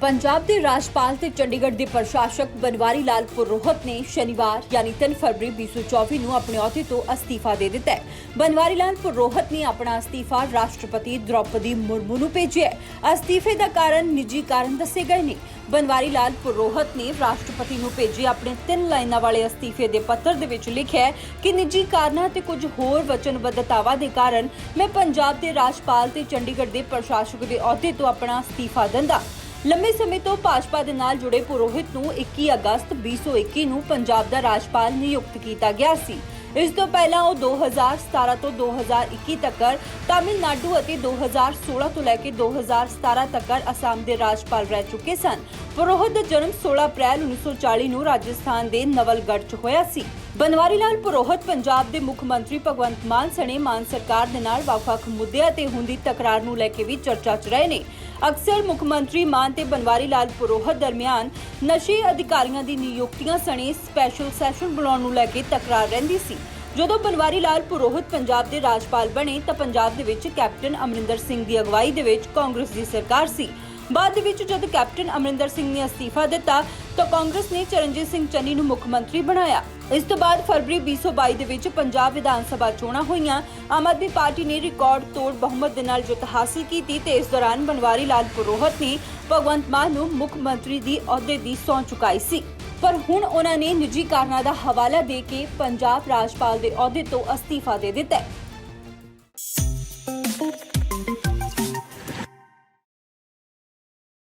ਪੰਜਾਬ ਦੇ ਰਾਜਪਾਲ ਤੇ ਚੰਡੀਗੜ੍ਹ ਦੇ ਪ੍ਰਸ਼ਾਸਕ ਬਨਵਾਰੀ ਲਾਲ ਪੁਰੋਹਿਤ ਨੇ ਸ਼ਨੀਵਾਰ, ਯਾਨੀ 3 ਫਰਵਰੀ 2024 ਨੂੰ ਆਪਣੇ ਅਹੁਦੇ ਤੋਂ ਅਸਤੀਫਾ ਦੇ ਦਿੱਤਾ ਹੈ। ਬਨਵਾਰੀ ਲਾਲ ਪੁਰੋਹਿਤ ਨੇ ਆਪਣਾ ਅਸਤੀਫਾ ਰਾਸ਼ਟਰਪਤੀ ਦ੍ਰੌਪਦੀ ਮੁਰਮੂ ਨੂੰ ਭੇਜਿਆ ਹੈ। ਅਸਤੀਫੇ ਦਾ ਕਾਰਨ ਨਿੱਜੀ ਕਾਰਨ ਦੱਸੇ ਗਏ ਨੇ। ਬਨਵਾਰੀ ਲਾਲ ਪੁਰੋਹਿਤ ਨੇ ਰਾਸ਼ਟਰਪਤੀ ਨੂੰ ਭੇਜੇ ਆਪਣੇ ਤਿੰਨ ਲਾਈਨਾਂ ਵਾਲੇ ਅਸਤੀਫੇ ਦੇ ਪੱਤਰ ਦੇ ਵਿੱਚ ਲਿਖਿਆ ਕਿ ਨਿੱਜੀ ਕਾਰਨਾਂ ਤੇ ਕੁਝ ਹੋਰ ਵਚਨਬੱਧਤਾਵਾਂ ਦੇ ਕਾਰਨ ਮੈਂ ਪੰਜਾਬ ਦੇ ਰਾਜਪਾਲ ਤੇ ਚੰਡੀਗੜ੍ਹ ਦੇ ਪ੍ਰਸ਼ਾਸਕ ਦੇ ਅਹੁਦੇ ਤੋਂ ਆਪਣਾ ਅਸਤੀਫਾ ਦਿੰਦਾ। ਲੰਬੇ ਸਮੇਂ ਤੋਂ ਭਾਜਪਾ ਦੇ ਨਾਲ ਜੁੜੇ ਪੁਰੋਹਿਤ ਨੂੰ 21 ਅਗਸਤ 2021 ਨੂੰ ਪੰਜਾਬ ਦਾ ਰਾਜਪਾਲ ਨਿਯੁਕਤ ਕੀਤਾ ਗਿਆ ਸੀ। ਇਸ ਤੋਂ ਪਹਿਲਾਂ ਉਹ 2017 ਤੋਂ 2021 ਤੱਕ ਤਾਮਿਲਨਾਡੂ ਅਤੇ 2016 ਤੋਂ ਲੈ ਕੇ 2017 ਤੱਕ ਅਸਾਮ ਦੇ ਰਾਜਪਾਲ ਰਹਿ ਚੁੱਕੇ ਸਨ। ਪੁਰੋਹਿਤ ਦਾ ਜਨਮ 16 ਅਪ੍ਰੈਲ 1940 ਨੂੰ ਰਾਜਸਥਾਨ ਦੇ ਨਵਲਗੜ੍ਹ 'ਚ ਹੋਇਆ ਸੀ। ਬਨਵਾਰੀ ਲਾਲ ਪੁਰੋਹਿਤ ਪੰਜਾਬ ਦੇ ਮੁੱਖ ਮੰਤਰੀ ਭਗਵੰਤ ਮਾਨ ਸਣੇ ਮਾਨ ਸਰਕਾਰ ਦੇ ਨਾਲ ਵੱਖ-ਵੱਖ ਮੁੱਦਿਆਂ ਤੇ ਹੁੰਦੀ ਤਕਰਾਰ ਨੂੰ ਲੈ ਕੇ ਵੀ ਚਰਚਾ 'ਚ ਰਹੇ ਨੇ। ਅਕਸਰ ਮੁੱਖ ਮੰਤਰੀ ਮਾਨ ਤੇ ਬਨਵਾਰੀ ਲਾਲ ਪੁਰੋਹਤ ਦਰਮਿਆਨ ਨਸ਼ੇ ਅਧਿਕਾਰੀਆਂ ਦੀ ਨਿਯੁਕਤੀਆਂ ਸਣੇ ਸਪੈਸ਼ਲ ਸੈਸ਼ਨ ਬੁਲਾਉਣ ਨੂੰ ਲੈ ਕੇ ਤਕਰਾਰ ਰਹਿੰਦੀ ਸੀ। ਜਦੋਂ ਬਨਵਾਰੀ ਲਾਲ ਪੁਰੋਹਿਤ ਪੰਜਾਬ ਦੇ ਰਾਜਪਾਲ ਬਣੇ ਤਾਂ ਪੰਜਾਬ ਦੇ ਵਿੱਚ ਕੈਪਟਨ ਅਮਰਿੰਦਰ ਸਿੰਘ ਦੀ ਅਗਵਾਈ ਦੇ ਵਿੱਚ ਕਾਂਗਰਸ ਦੀ ਸਰਕਾਰ ਸੀ। ਬਾਅਦ ਵਿੱਚ ਜਦ ਕੈਪਟਨ ਅਮਰਿੰਦਰ ਸਿੰਘ ਨੇ ਅਸਤੀਫਾ ਦਿੱਤਾ, ਤਾਂ ਕਾਂਗਰਸ ਨੇ ਚਰਨਜੀਤ ਸਿੰਘ ਚੰਨੀ ਨੂੰ ਮੁੱਖ ਮੰਤਰੀ ਬਣਾਇਆ। ਇਸ ਤੋਂ ਬਾਅਦ ਫਰਵਰੀ 2022 ਦੇ ਵਿੱਚ ਪੰਜਾਬ ਵਿਧਾਨ ਸਭਾ ਚੋਣਾਂ ਹੋਈਆਂ। ਆਮ ਆਦਮੀ ਪਾਰਟੀ ਨੇ ਰਿਕਾਰਡ ਤੋੜ ਬਹੁਮਤ ਦੇ ਨਾਲ ਜਿੱਤ ਹਾਸਲ ਕੀਤੀ ਤੇ ਇਸ ਦੌਰਾਨ ਬਨਵਾਰੀ ਲਾਲ ਪੁਰੋਹਿਤ ਨੇ ਭਗਵੰਤ ਮਾਨ ਨੂੰ ਮੁੱਖ ਮੰਤਰੀ ਦੀ ਅਹੁਦੇ ਦੀ ਸਹੁੰ ਚੁਕਾਈ ਸੀ। ਪਰ ਹੁਣ ਉਹਨਾਂ ਨੇ ਨਿੱਜੀ ਕਾਰਨਾਂ ਦਾ ਹਵਾਲਾ ਦੇ ਕੇ ਪੰਜਾਬ ਰਾਜਪਾਲ ਦੇ ਅਹੁਦੇ ਤੋਂ ਅਸਤੀਫਾ ਦੇ ਦਿੱਤਾ ਹੈ।